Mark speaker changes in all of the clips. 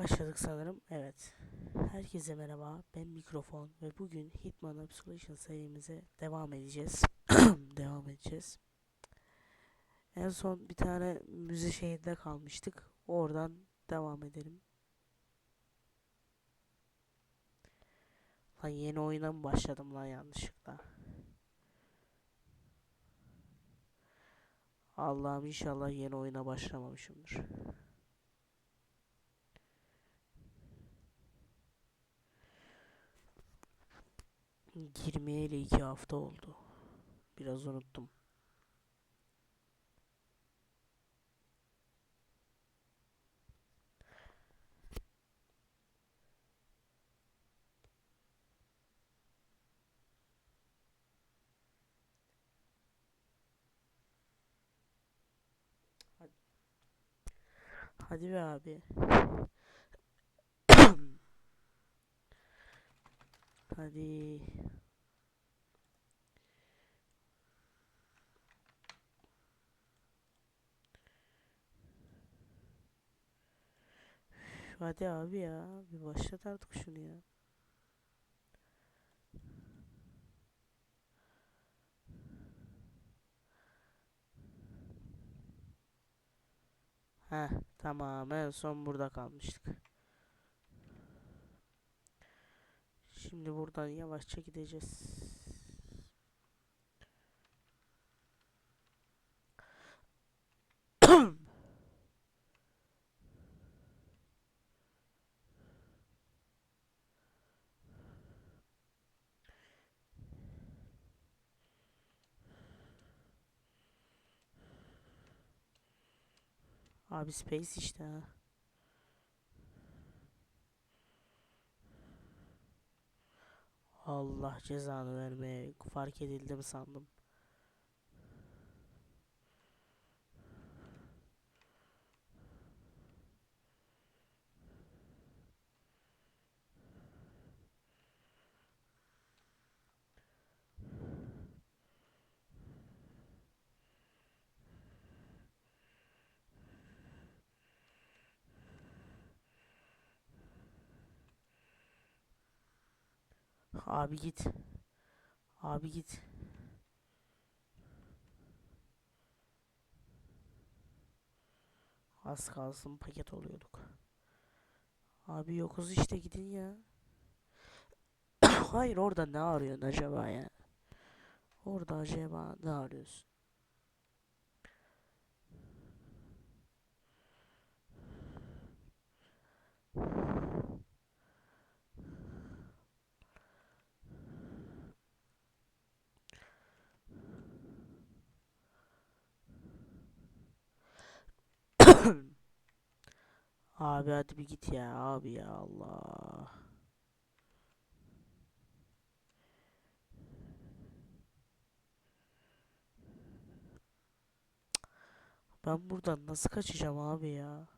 Speaker 1: Başladık sanırım. Evet. Herkese merhaba. Ben Mikrofon ve bugün Hitman Absolution serimize devam edeceğiz. devam edeceğiz. En son bir tane müze şehrinde kalmıştık. Oradan devam edelim. Lan yeni oyuna mı başladım lan yanlışlıkla? Allah'ım inşallah yeni oyuna başlamamışımdır. Girmeyeli iki hafta oldu. Biraz unuttum. Hadi, be abi. Hadi. Hadi abi ya. Bir başlat artık şunu ya. Heh, tamam. En son burada kalmıştık. Şimdi buradan yavaşça gideceğiz. Abi Space işte ha. Allah cezanı vermeye fark edildi mi sandım. Abi git. Abi git. Az kalsın paket oluyorduk. Abi yokuz işte gidin ya. Hayır orada ne arıyorsun acaba ya? Orada acaba ne arıyorsun? Abi hadi bir git ya abi ya Allah. Ben buradan nasıl kaçacağım abi ya?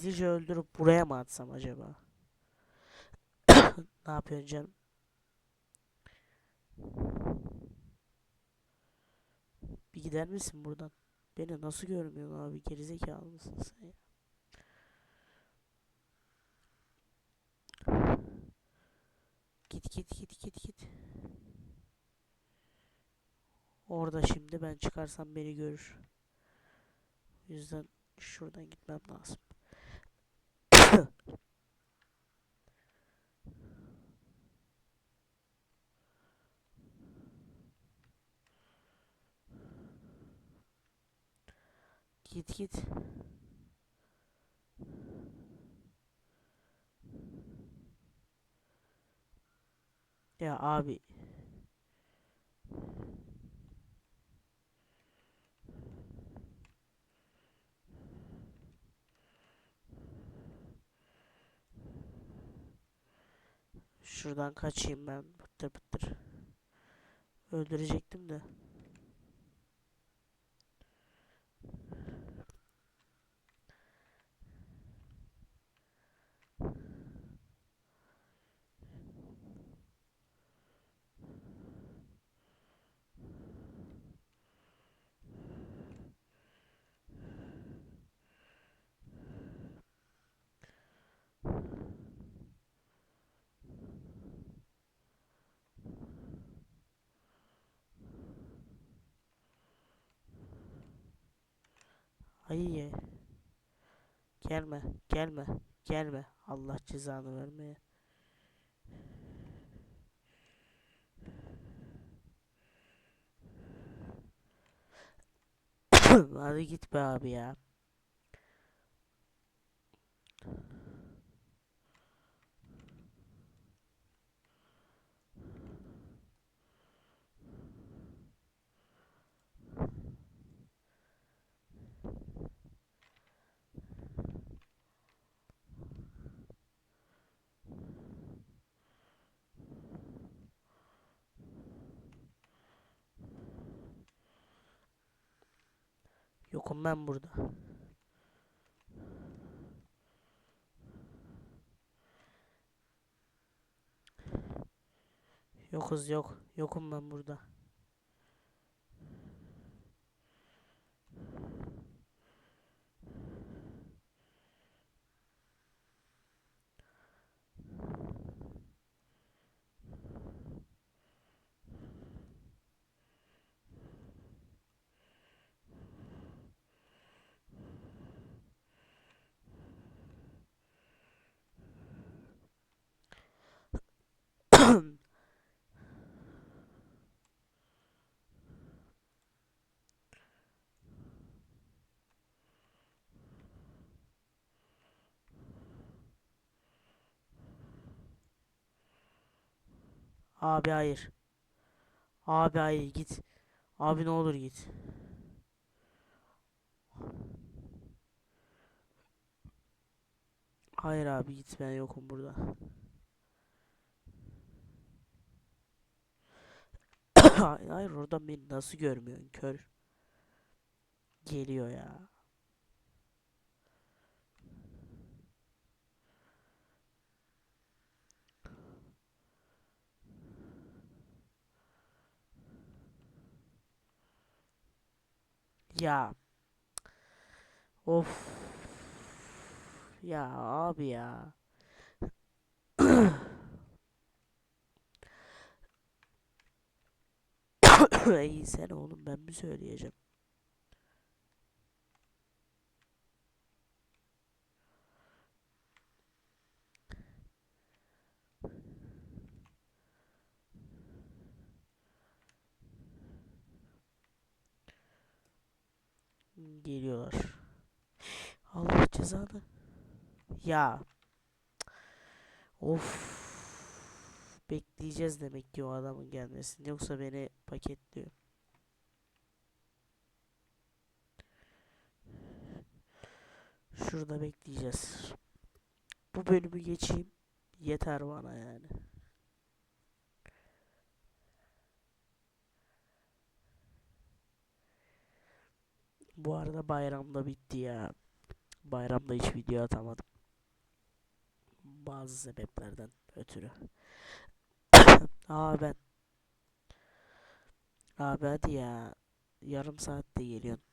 Speaker 1: Gizlice öldürüp buraya mı atsam acaba? Ne yapıyorsun canım? Bir gider misin buradan? Beni nasıl görmüyorsun abi? Gerizekalı mısın sen ya? Git git git git git. Orada şimdi ben çıkarsam beni görür. O yüzden şuradan gitmem lazım. Git git. Ya abi. Şuradan kaçayım ben. Bıttır bıttır. Öldürecektim de. Ay Gelme, gelme, gelme. Allah cezanı vermeye. Hadi git be abi ya. Yokum ben burada. Yokuz yok. Yokum ben burada. Abi hayır. Abi hayır git. Abi ne olur git. Hayır abi git ben yokum burada. Hayır oradan beni nasıl görmüyorsun kör. Geliyor ya. Ya. Of. Ya abi ya. İyi sen oğlum ben mi söyleyeceğim? Geliyorlar. Allah cezanı. Ya. Of. Bekleyeceğiz demek ki o adamın gelmesini. Yoksa beni paketliyor. Şurada bekleyeceğiz. Bu bölümü geçeyim. Yeter bana yani. Bu arada bayramda bitti ya. Bayramda hiç video atamadım. Bazı sebeplerden ötürü. Aa ben. Abi hadi ya. Yarım saatte geliyorsun.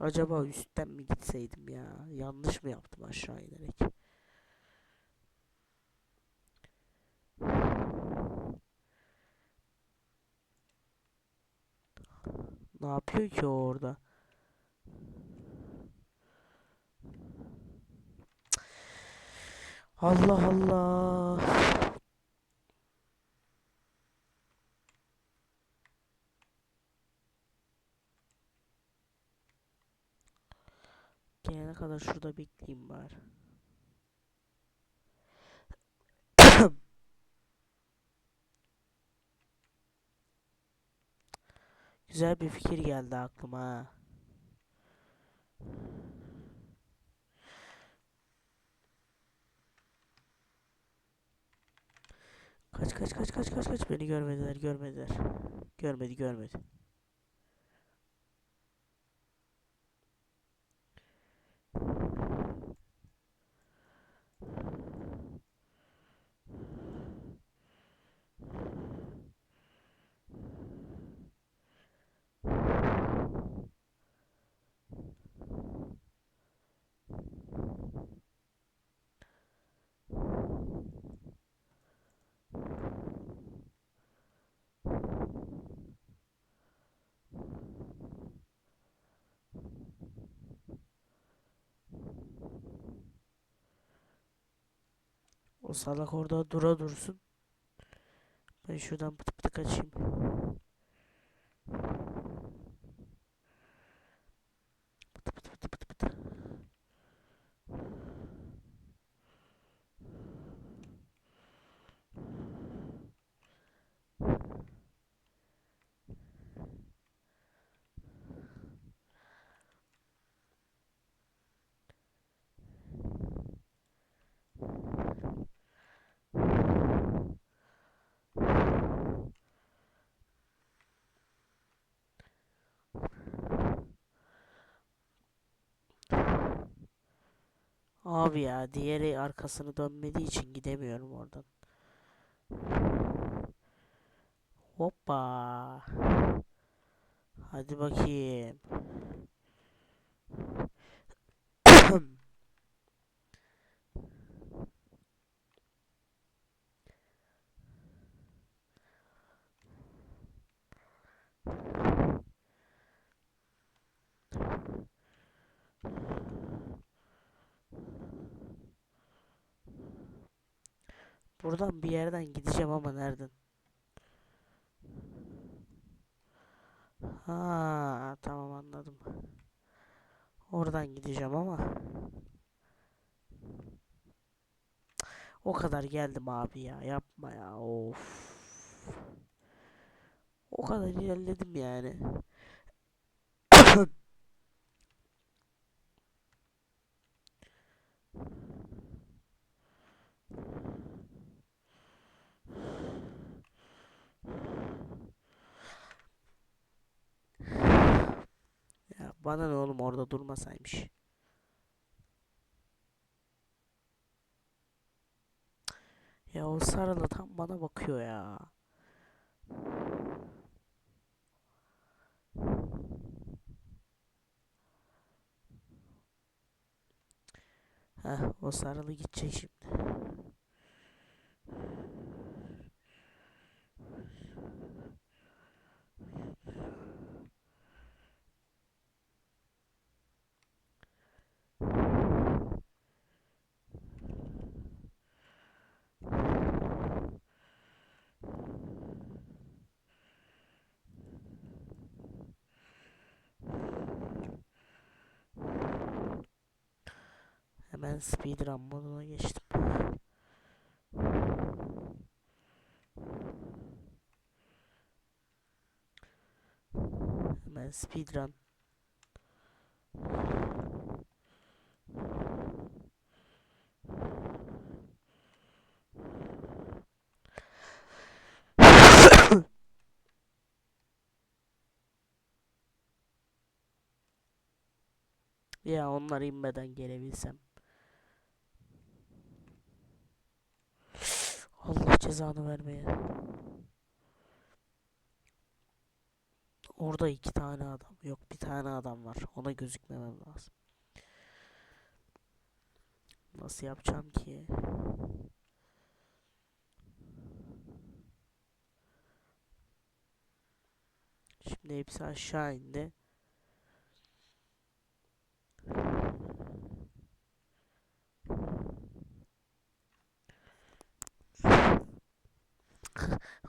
Speaker 1: Acaba üstten mi gitseydim ya? Yanlış mı yaptım aşağı inerek? Ne yapıyor ki orada? Allah Allah. Gelene kadar şurada bekleyeyim bari. Güzel bir fikir geldi aklıma. Kaç kaç kaç kaç kaç kaç beni görmediler görmediler. Görmedi görmedi. O salak orada dura dursun. Ben şuradan pıtı pıtı kaçayım. Abi ya diğeri arkasını dönmediği için gidemiyorum oradan. Hoppa. Hadi bakayım. Buradan bir yerden gideceğim ama nereden? Ha, tamam anladım. Oradan gideceğim ama. O kadar geldim abi ya. Yapma ya. Of. O kadar ilerledim yani. Ya bana ne oğlum orada durmasaymış. Ya o sarılı tam bana bakıyor ya. Heh, o sarılı gidecek şimdi. Hemen speedrun moduna geçtim. Hemen speedrun. Ya onlar inmeden gelebilsem. Allah cezanı vermeye. Orada iki tane adam. Yok bir tane adam var. Ona gözükmemem lazım. Nasıl yapacağım ki? Şimdi hepsi aşağı indi.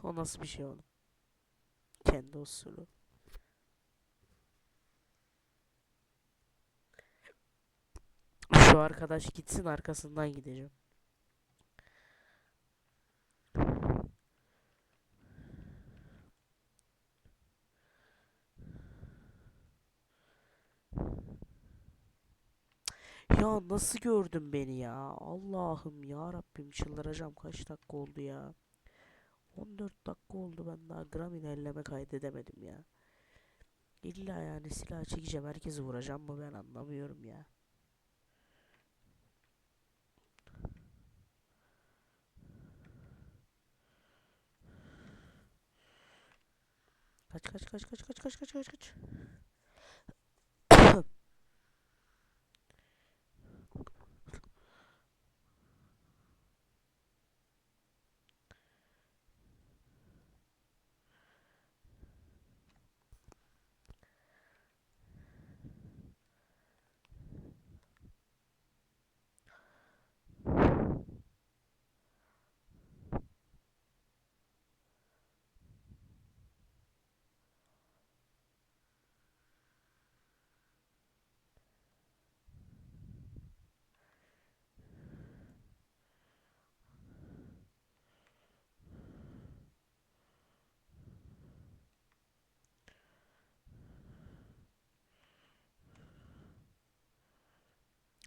Speaker 1: O nasıl bir şey oğlum? Kendi usulü. Şu arkadaş gitsin arkasından gideceğim. Ya nasıl gördün beni ya? Allah'ım ya Rabbim çıldıracağım. Kaç dakika oldu ya? 14 dakika oldu ben daha gram ilerleme kaydedemedim ya. İlla yani silah çekeceğim herkesi vuracağım mı ben anlamıyorum ya. Kaç kaç kaç kaç kaç kaç kaç kaç kaç.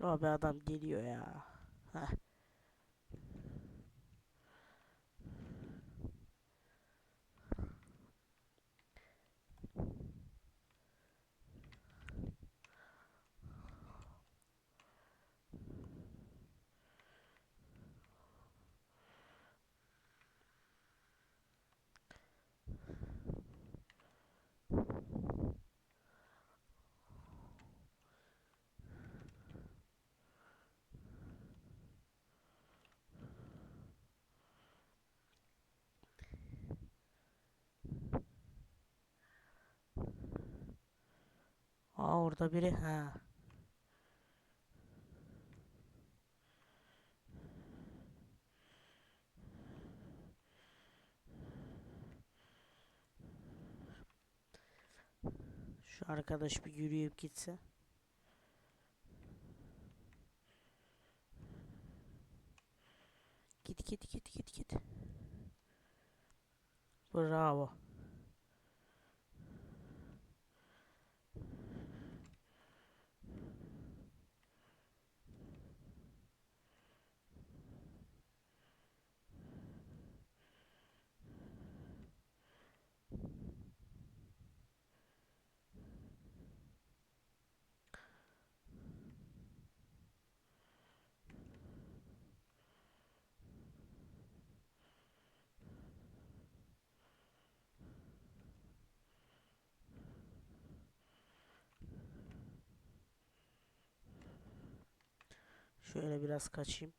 Speaker 1: Abi adam geliyor ya. Heh. Orada biri ha. Şu arkadaş bir yürüyüp gitse. Git git git git git. Bravo. Şöyle biraz kaçayım.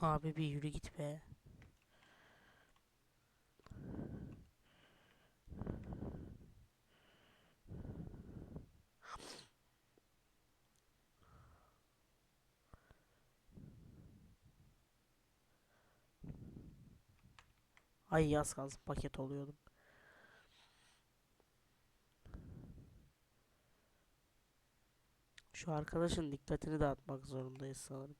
Speaker 1: Abi bir yürü git be. Ay yaz kalsın paket oluyordum. Şu arkadaşın dikkatini dağıtmak zorundayız sanırım.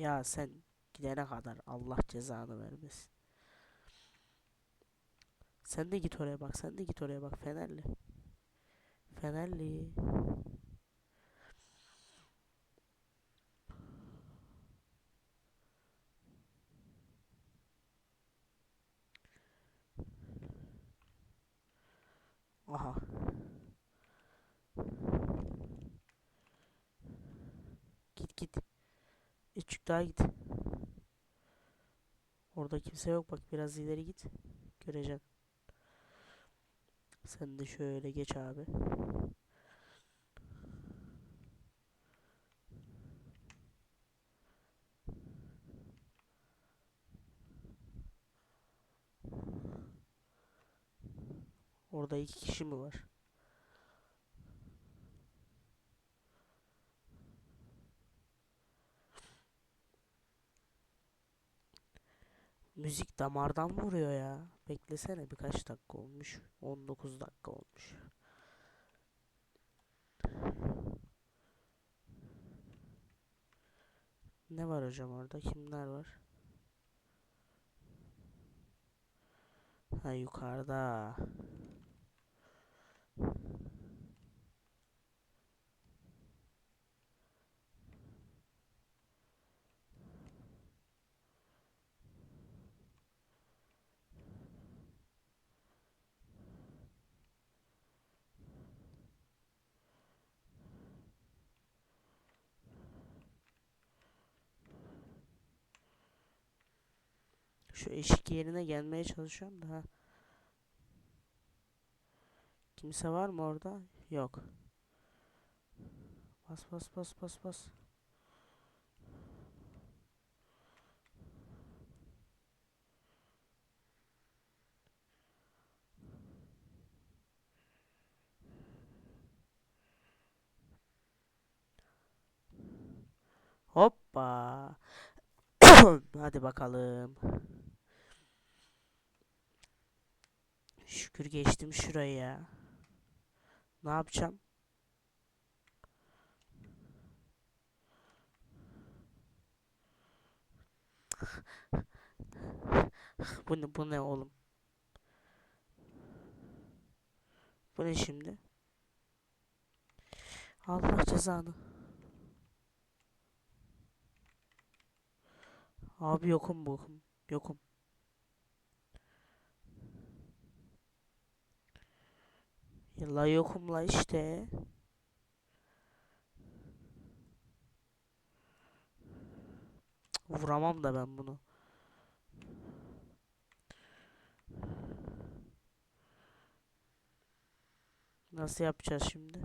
Speaker 1: Ya sen gidene kadar Allah cezanı vermesin. Sen de git oraya bak. Sen de git oraya bak. Fenerli. Fenerli. Daha git. Orada kimse yok bak biraz ileri git. Göreceksin. Sen de şöyle geç abi. Orada iki kişi mi var? Müzik damardan vuruyor ya. Beklesene birkaç dakika olmuş. 19 dakika olmuş. Ne var hocam orada? Kimler var? Ha yukarıda. Şu eşik yerine gelmeye çalışıyorum da. Kimse var mı orada? Yok. Bas bas bas bas bas. Hoppa. Hadi bakalım. Şükür geçtim şurayı ya. Ne yapacağım? Bu ne, bu ne oğlum? Bu ne şimdi? Allah cezanı. Abi yokum bokum. Yokum. La yokum la işte. Vuramam da ben bunu. Nasıl yapacağız şimdi?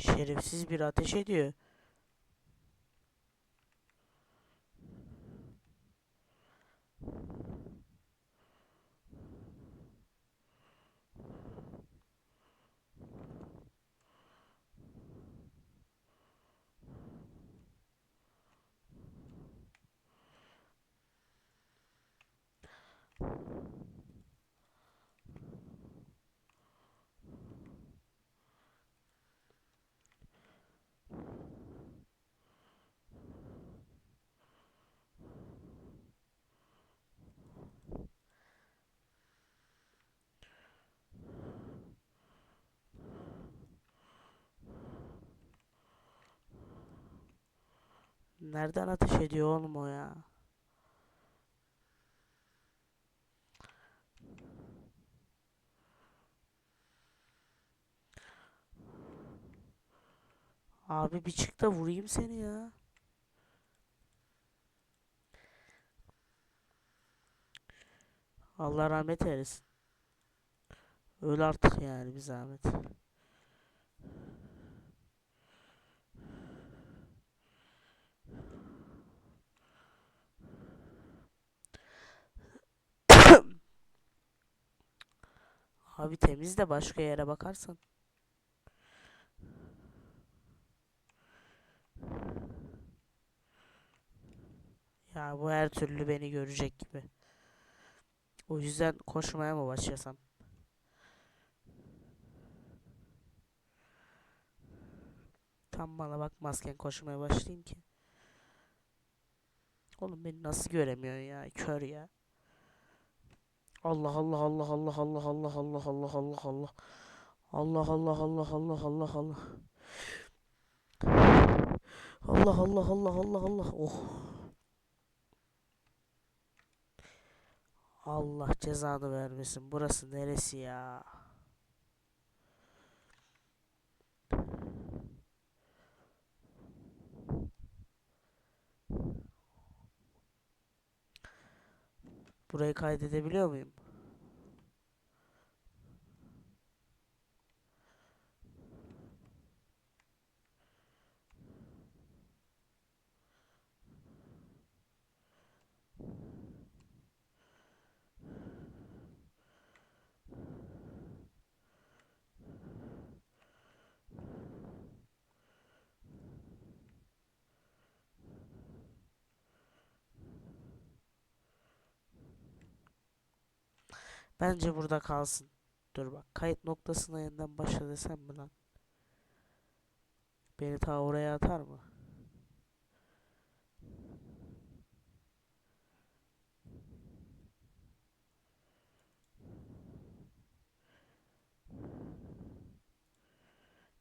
Speaker 1: Şerefsiz bir ateş ediyor. Nereden ateş ediyor oğlum o ya? Abi bir çık da vurayım seni ya. Allah rahmet eylesin. Öl artık yani bir zahmet. Abi temiz de başka yere bakarsan. Ya bu her türlü beni görecek gibi. O yüzden koşmaya mı başlasam? Tam bana bakmazken koşmaya başlayayım ki. Oğlum beni nasıl göremiyorsun ya? Kör ya. Allah Allah Allah Allah Allah Allah Allah Allah Allah Allah. Allah Allah Allah Allah Allah Allah. Allah Allah Allah Allah Allah. Oh. Allah cezanı vermesin. Burası neresi ya? Burayı kaydedebiliyor muyum? Bence burada kalsın. Dur bak kayıt noktasına yeniden başla desem mi lan? Beni ta oraya atar mı?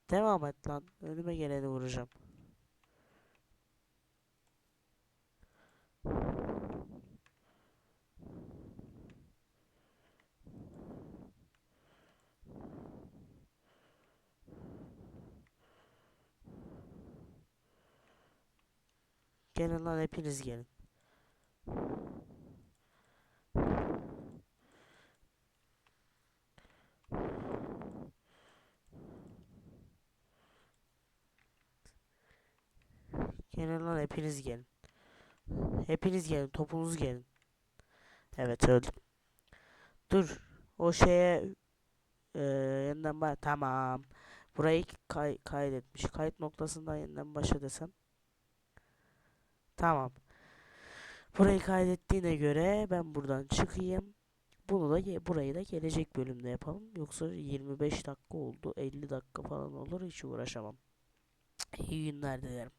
Speaker 1: Devam et lan. Önüme geleni vuracağım. Gelin lan hepiniz gelin. Gelin lan hepiniz gelin. Hepiniz gelin, topunuz gelin. Evet öldüm. Dur. O şeye eee yeniden. Tamam. Burayı kay kaydetmiş. Kayıt noktasından yeniden başa desem. Tamam. Burayı kaydettiğine göre ben buradan çıkayım. Bunu da burayı da gelecek bölümde yapalım. Yoksa 25 dakika oldu. 50 dakika falan olur. Hiç uğraşamam. İyi günler dilerim.